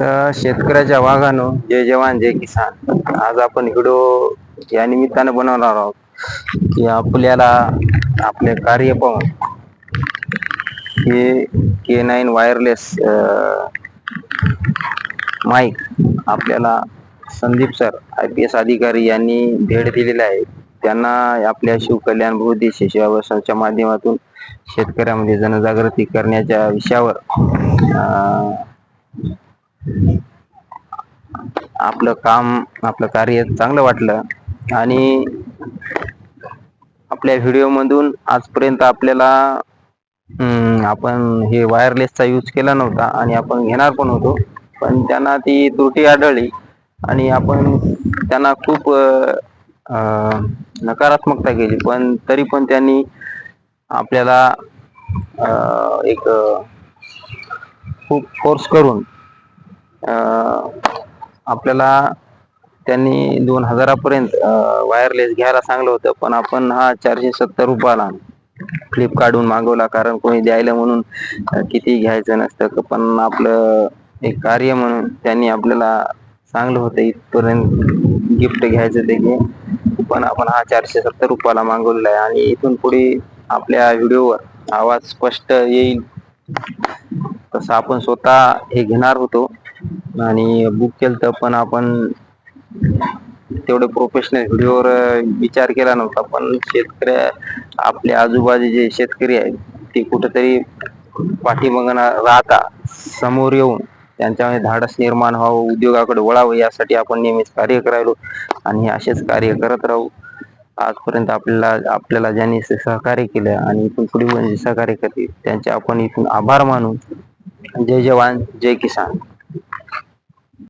तर शेतकऱ्याच्या वाघानो जय जवान जय किसान. आज आपण व्हिडिओ या निमित्तानं बनवणार आहोत की आपल्याला आपले कार्य पाहून हे के नाईन वायरलेस माईक आपल्याला Sandeep sir I P S अधिकारी यांनी भेट दिलेली आहे. त्यांना आपल्या शिवकल्याण बौद्धिक सेवा माध्यमातून शेतकऱ्यामध्ये जनजागृती करण्याच्या विषयावर आपलं काम आपलं कार्य चांगलं वाटलं आणि आपल्या व्हिडिओमधून आजपर्यंत आपल्याला आपण हे वायरलेसचा यूज केला नव्हता आणि आपण घेणार पण होतो. पण त्यांना ती त्रुटी आढळली आणि आपण त्यांना खूप नकारात्मकता केली पण तरी पण त्यांनी आपल्याला एक खूप फोर्स करून आपल्याला त्यांनी दोन हजारापर्यंत वायरलेस घ्यायला सांगलं होतं पण आपण हा चारशे सत्तर रुपयाला फ्लिपकार्टहून मागवला कारण कोणी द्यायला म्हणून किती घ्यायचं नसतं पण आपलं एक कार्य म्हणून त्यांनी आपल्याला चांगलं होतं इथपर्यंत गिफ्ट घ्यायचं ते घे. पण आपण हा चारशे सत्तर रुपयाला मागवलेला आहे आणि इथून पुढे आपल्या व्हिडिओवर आवाज स्पष्ट येईल. तसं आपण स्वतः हे घेणार होतो. आणि बुक केलं तर पण आपण तेवढे प्रोफेशनल व्हिडिओवर विचार केला नव्हता. पण शेतकऱ्या आपले आजूबाजूचे शेतकरी आहेत ते कुठेतरी पाठीमागं राहता समोर येऊन त्यांच्यामध्ये धाडस निर्माण व्हावं उद्योगाकडे वळावं यासाठी आपण नेहमीच कार्य करायलो आणि असेच कार्य करत राहू. आजपर्यंत आपल्याला आपल्याला ज्यांनी सहकार्य केलं आणि इथून पुढे सहकार्य करतील त्यांचे आपण इथून आभार मानू जय जवान जय किसान.